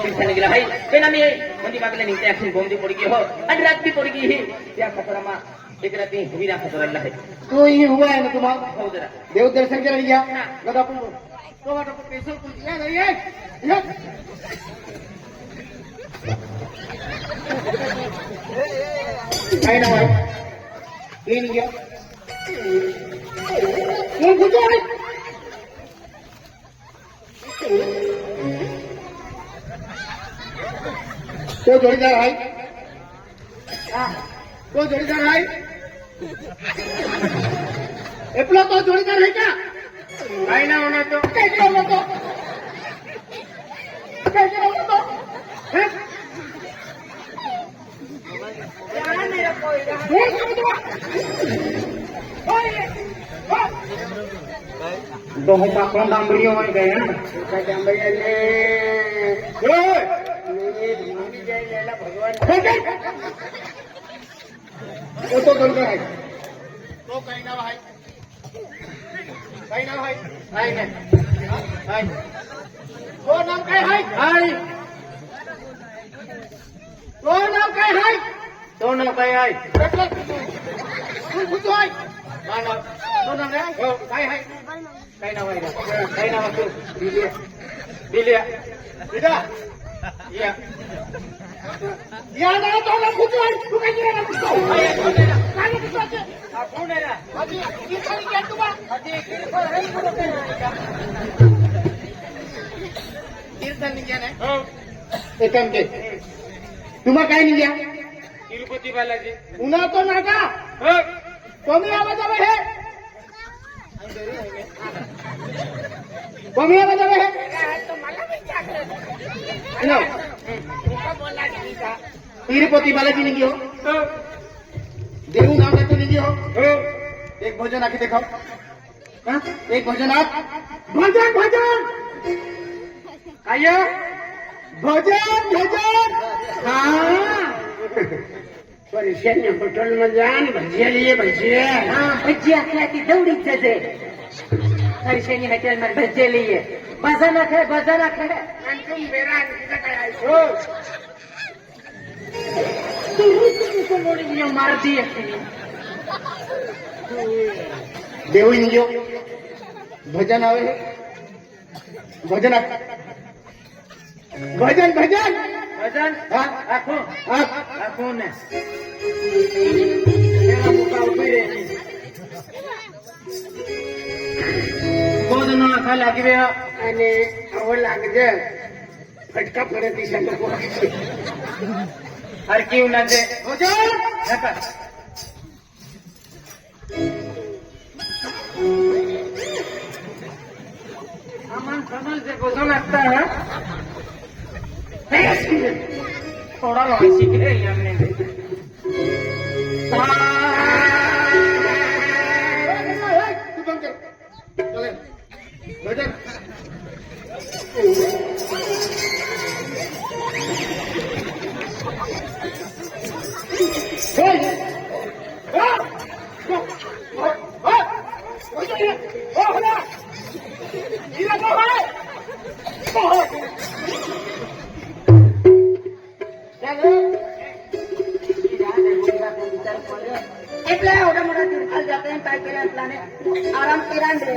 ಕಿರ್ಸಣಿಗಿರ high ಬೇನಮಿ ಮಂದಿ ಬಾಗಲೇ ನಿಂತೆ action Gondi ಪೊಡಿಗೆ ಹೋ ಅಡ್ ರಾತ್ರಿ ಪೊಡಿಗೆ ಹಿ ಯಾ ಕಸರಮ एक रात नहीं हुई ना खतरल है तो ये हुआ है ना तुम देव दर्शन कर लिया गदा अपन तो वाट अपन पैसे कुछ ये नहीं है नहीं ना भाई ये नहीं गया कौन कुछ है કોઈ જોડીદાર હાય? કોઈ જોડીદાર હાય? એટલો તો જોડીદાર હે ક્યાં? કાઈ ના ઓને તો. કઈ કરો તો? કઈ તો? હે? તો હું પાકવા ડાંબરીઓ હોય ગયા ડાંબરી એટલે? डांबरी ले तो तो जोडीदार आहे तो काय नाव आहे काय नाव आहे काय नाही काय तो नाव काय आहे आहे तो नाव काय आहे तो नाव काय आहे तू कुठं आहे काय नाव तो नाव आहे हो, काय आहे काय नाव आहे का? काय नाव आहे तू दिलिया दिलिया इदा या ना तो ना खुद ना तू कहीं नहीं रहना काले किस बात आप कौन है ना अजी ये खाली क्या अजी किरफर है करो क्या किरफर नहीं जाने हो एक काम तुम्हारा काय नहीं गया तिरुपति बालाजी उन्हें तो ना का कमी आवाज़ आवे है મમ્મી આવે તમે હલો. તિરુપતિ બાલાજી ની ગયો. દેવું ગામ રહેતો ની ગયો. એક ભોજન આખી દેખાવ. એક ભોજન આપ. ભોજન ભોજન. આયે ભોજન ભોજન. હા. પરિષદની હોટલમાં જાન ભજીયા લઈએ ભજીયા. ભજીયા ખાતી દોડી જશે થશે ની હજાર ભજન આવે ભજન ભજન ભજન. ભજન? આખું આખું ને. मुका उभी रे ભોજનો આખા લાગી રહ્યા અને આવો લાગજે ફટકા પડે દિશા તો હરકી ઉના છે भजन નકર आम्हाला समजते भोजन असतं थोडा लॉय शिकले हमने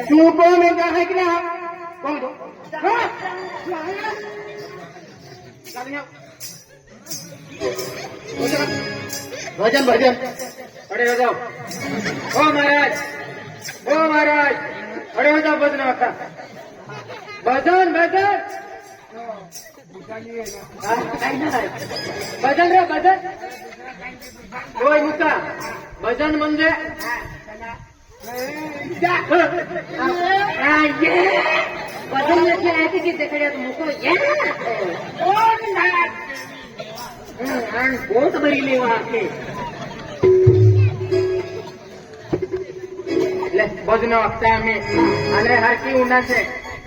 Supongo que ભજન ભજન. અરે જાઓ ઓ મહારાજ ઓ મહારાજ. અરે જાઓ ભજન હતા ભજન ભજન. ભજન રે ભજન. કોઈ મુકા ભજન મંદિર Yeah. ಚೆನ್ನಾಗಿದ್ದೆ ಕಡೆ ಅದು ಮುಖ ನಾನು ಬೋಟ್ ಬರೀಲಿವ ಹಾಕಿ બધું વખતે અમે અને હરકી ઊંડા છે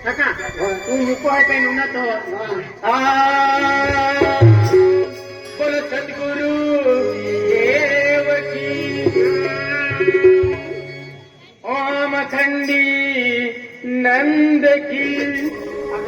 કાકા તું મૂકો હોય કઈ ઊંડા તો બોલો સદગુરુ ઓમ ખંડી નંદ કી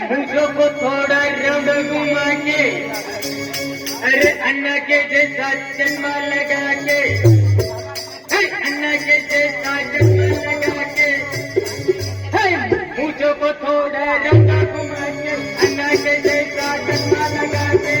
मुझको थोड़ा रंग घुमा के अरे अन्ना के जैसा के हे, अन्ना के जैसा चश्मा लगा के थोड़ा रंग घुमा के के लगा के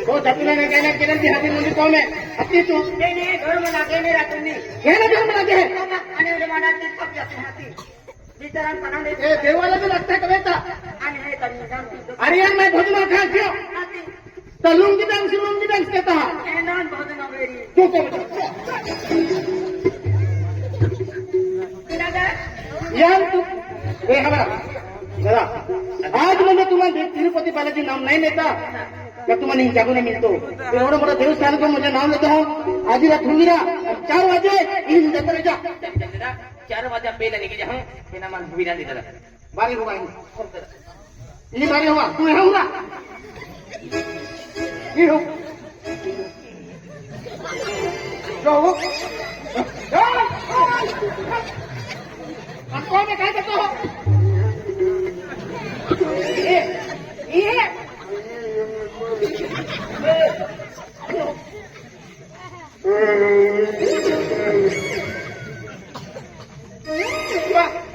તો તપલાને કહેને કિરણજી હાથી મુંડી તો મે હતી તું. કેને ઘરમાં લાગે ને. રાતની કેને ઘરમાં લાગે. અને ઓલે મારા તીસ પગ જતી હતી. બિચારા પનાને એ દેવાલે તો લગતા કવેતા અને હે તમને અરે યાર મેં ભોજમાં ખા ગયો तो लुंगी डांस लुंगी डांस कहता तू तो यार तू ए हमारा दादा आज म्हणजे तुम्हाला तिरुपती बालाजी नाम नहीं लेता का तुम्हाला जागो नहीं मिलतो एवढं मोठं देवस्थान को मुझे नाम लेता हूँ होंगी ना चार वाजे इन जाता रह जा चार वाजा पहिला निघे हा. हे दिला बारी होगा बारी. होगा तू यहाँ होगा yêu rồi rồi thằng con này cái thằng con ý ý Thank you.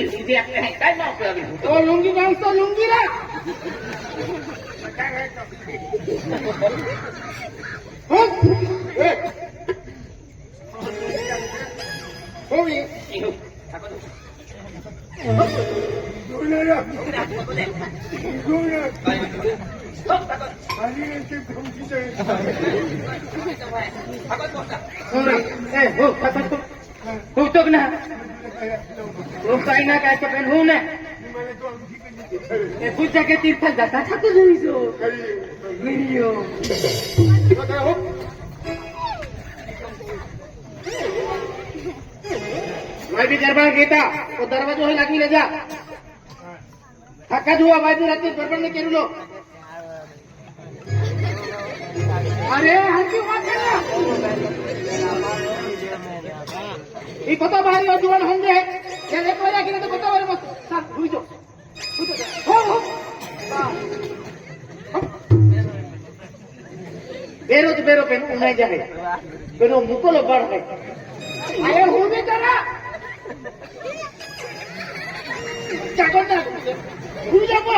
কি দিদি আপনি হাইতাই না আপনি তো লুঙ্গি গাউন তো লুঙ্গি রে Hãy subscribe cho kênh Ghiền Mì Gõ Để không bỏ lỡ những video hấp dẫn ಹೋಗ್ತೋಗ ಹೋಗ್ತಾಯಿನ ಕಾಯ್ಕ ಪೆನ್ ಹೂನೆ ಬುದ್ಧಕ್ಕೆ ತೀರ್ಥ ಕಥಿಸು ಮಿರಿಯೋ मैं। भी दरबार घेता तो दरवाजो लगी लागली जा। हक्का धुवा बाजू रात्री दरबार ने केलो अरे हक्की वाचला এই কথা ভারী অজুয়ান হঙ্গে এর একবার আগে তো কত ভারী মস্ত স্যার বুঝো বুঝো বেরোজ বেরো পেন উনাই যাবে। বেরো মুকল বড় হয় আরে হবে তারা। চাকরটা যাব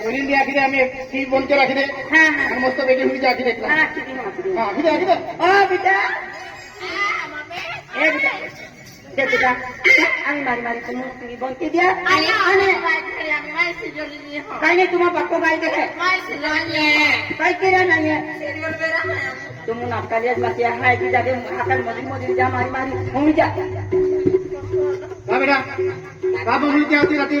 हूँ भी करा चाकोटा हूँ जापो इधर पोरीन दे आखी दे आम्ही ती बोलतो राखी दे आणि मस्त पैकी हुई आखी दे हा आखी दे आखी दे ओ बेटा ए बेटा दे बेटा आम्ही मारी मारी तुम्ही तुम्ही बोलते द्या आणि आणि काही नाही तुम्हाला पक्को पाहिजे काय काय केलं नाहीये तुम्ही नाटकालियाच बाकी आहे की जागे हाकाल मध्ये मध्ये जा मारी मारी होऊन जा हा बेटा का बोलू ती होती राहते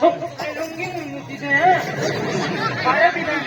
Hop! Ay, lungging! Hindi na! Kaya pinag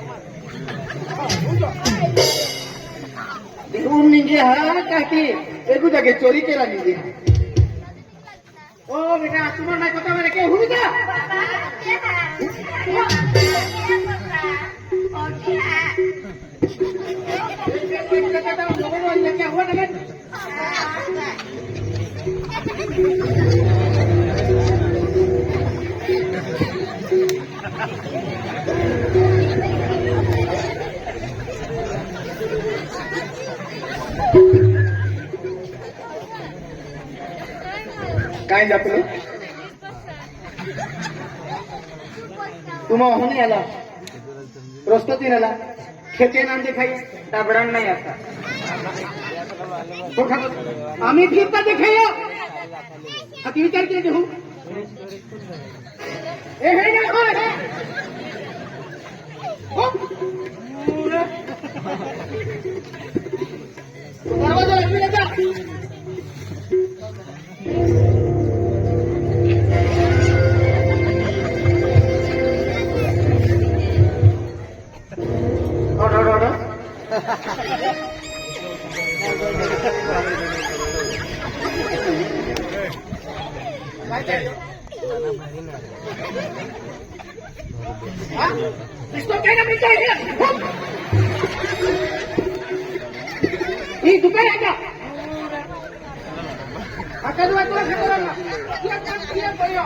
रूम निंगे हा काकी एकू जागे चोरी केला निंगे ओ बेटा तुम्हाला नाही पता मला काय हुई का क्या हुआ काय जातलं तुम्हा? होऊन आला प्रस्तुती आला खेते नांदे खाई Tabran नाही आता. आम्ही फिरता ते खाय आता विचार केला घेऊ ए हे ना हो, हो. दरवाजा लागली ಈ ದುಬೈ ಆಗ ಅಕದು ಅಥವಾ ಸಕರಲ್ಲ ಕ್ಲಿಯರ್ ಕ್ಲಿಯರ್ ಬರೆಯೋ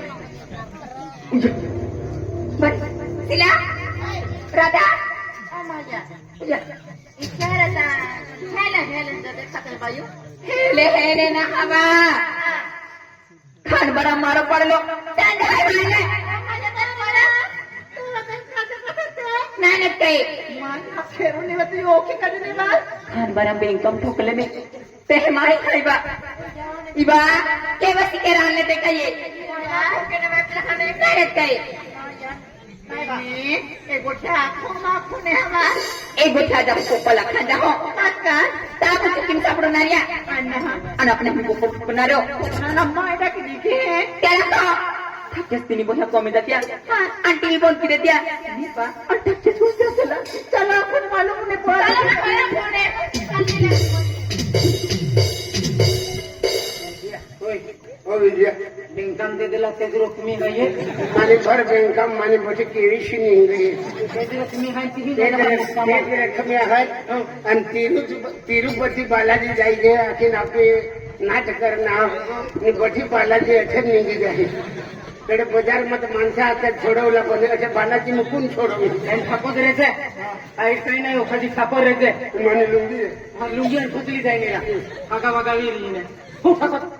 दादा विचारता हेला हेला दादा खाते बायू हेले हेले ना हवा खान बड़ा मारो पडलो खानबरा बिलकम ठोकले में ते माई खाइबा इबा के वसी के रहने ते कहिए এই গোঠা ক্ষमा कुने हवा ए गोठा जब कोपला खाजा हो काका ताको किम सापडो नारिया अन्ना अन अपने हमको कोपनारो ना ना एटा की दिखे त्याला तो ठाकस तिनी बोठा कमी जात्या आंटी बोल की देत्या दीपा अन ठाकस कोण चला चला आपण मालूम ने बोला चला ना फोने चला ओए ओ विजया बिंकाम ते दिला ते तुम्ही नाहीये माने भर बेंकाम माने मोठी केळीशी निघली ते तुम्ही हाय ती ते रकमी आहेत. आणि तिरु तिरुपती बालाजी जायचे अखीन आपले करणार आणि बठी बालाजी अठे निघली आहे. कडे बजारमध्ये माणसं आता सोडवला पण अशा बालाजी मुकून सोडवली आणि खापत राहायचंय काही काही नाही हो खाली खापर राहायचंय म्हणे लुंगी. हा लुंगी आणि फुटली जाईल आगा वागा वेली नाही हो खापत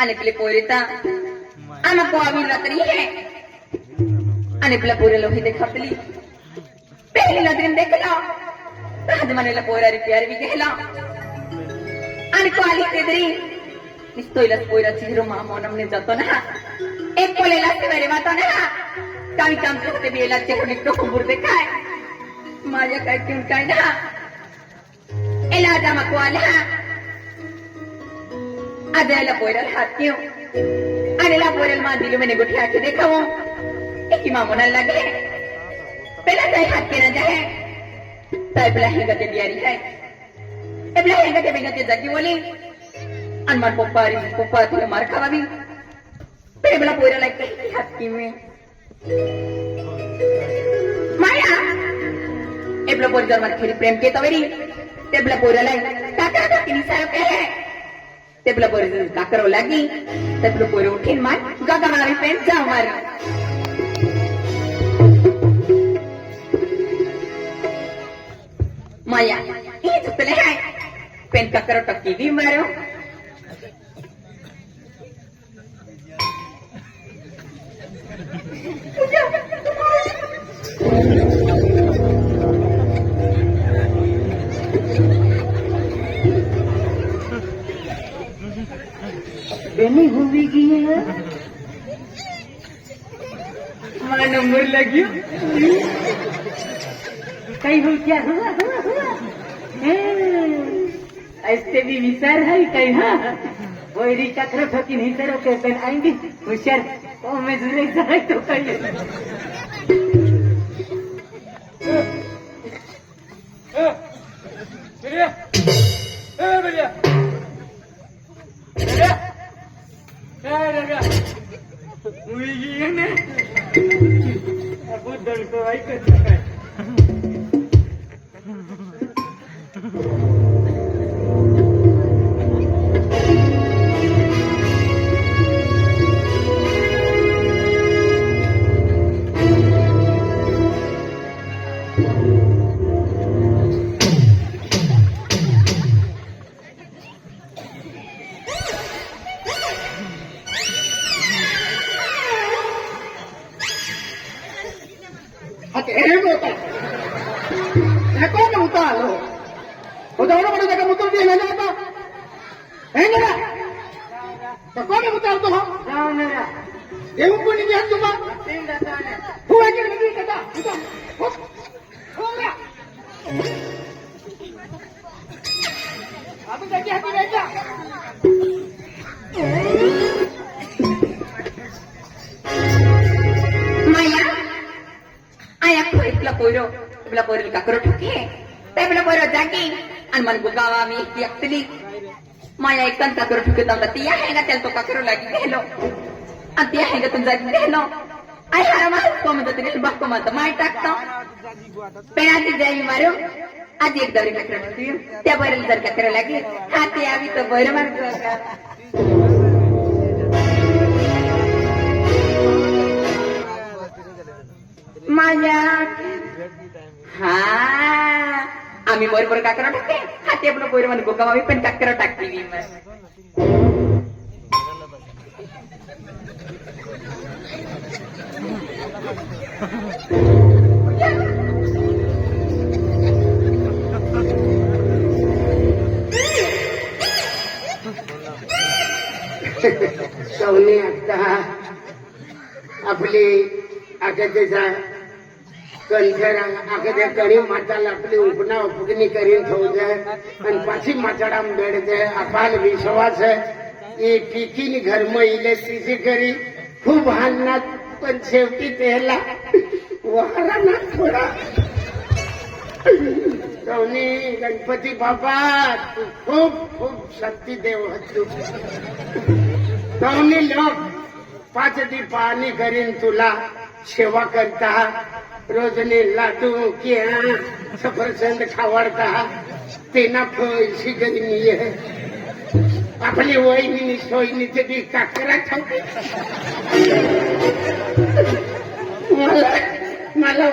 आणि आपले पोरीता आम्हा कोआवी रात्री है। आणि आपल्या पोरीला ही देखतली पहिली। नजरेन देखला राज मनेला पोरारी प्यार बी आणि तो आली तेदरी निस्तोयलाच पोराची हिरो मामोनमने जातो ना। एक पोलेला सेवारे वातो ना। काही काम करते बेला चेहरे तो बुरते काय माझ्या काय किंवा काय ना। एला जामा को आला Adela fuera el hatio. Adela fuera el mandil, me negó que de cabo. Y mamona la que. Pero te hatio na jae. Tai blahe gate biari hai. E blahe gate bina te jagi wale. Anmar popari, popati le mar khava bhi. Pebla fuera la que hatio me. Maya. एब्ला पोरी जर मला खेरी प्रेम केत वरी तेब्ला पोराला टाका टाकी निसार पेरे काका काकीनी सारं काय तेबला पोरी जर काकरव लागी तेबला पोरी उठीन मार गागा मारी पेन जाव मार. माया हे चुकले हाय. पेन काकर टक्की दी मारो. बेनी हुई की है। हमारा नंबर लगी। कई हो क्या? हुआ हुआ हुआ। हाँ, ऐसे भी विचार है कई हाँ। वही कथर ठोकी नहीं करो कैसे आएँगे होशियार। ओ मैं जुड़े जाए तो कहिए तुला खोईतला पोयरो तुला पोरीला काकर ठोके? तेबला पोरो जागी आणि मन गुगावा मी एकटी एकटली माया एक तंता करू होता ती आहे का त्याला तो काकर लागी गेलो. आणि ती आहे का तुझा गेलो. आई हरा माहीत म्हणतो तिने बाप म्हणतो माय टाकतो. पेणाची जाई मारू. आधी एक दरी का करू त्या बरेल जर का करायला लागली हा ते आवी तर बरं मारतो माझ्या हा. आम्ही बरोबर काकर टाकते. हा ते आपलं बरोबर का मी पण काकर टाकते मी मग सवनी आता त्याचा કલ્ચર આખે કરી માતા લાકડી ઉપના ઉપગની કરીને થવું છે અને પાછી માથાડામાં બેડ છે અપાલ વિશ્વાસ છે એ ટીકીની ઘરમાં ઇલેક્ટ્રિસિટી કરી ખૂબ હાલના પણ છેવટી પહેલા વારાના થોડા સૌની ગણપતિ બાપા ખૂબ ખૂબ શક્તિ દેવ હતું સૌની લોક પાછળથી પાણી કરીને તુલા સેવા કરતા रोजने लाडू किया सफरचंद खावाडता तेना पैशी गरमी आहे आपली वहिनी सोयनीचे बी काकरा खाऊ मला मला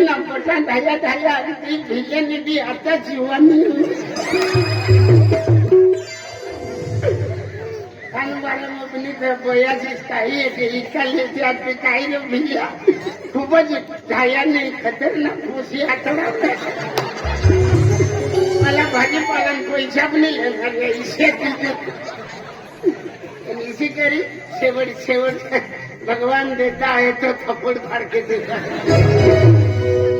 ना पटा धाया धाया आणि बी आता जीवानी आणि बयाची काही येते इकडले ते काही न भिल्या खूपच धायाने खतरनाक मोशी आठवडा मला भाजीपाला पैसा पण नाही शेती इसी करी शेवट शेवट भगवान देता है तो थप्पड फाडके देता. है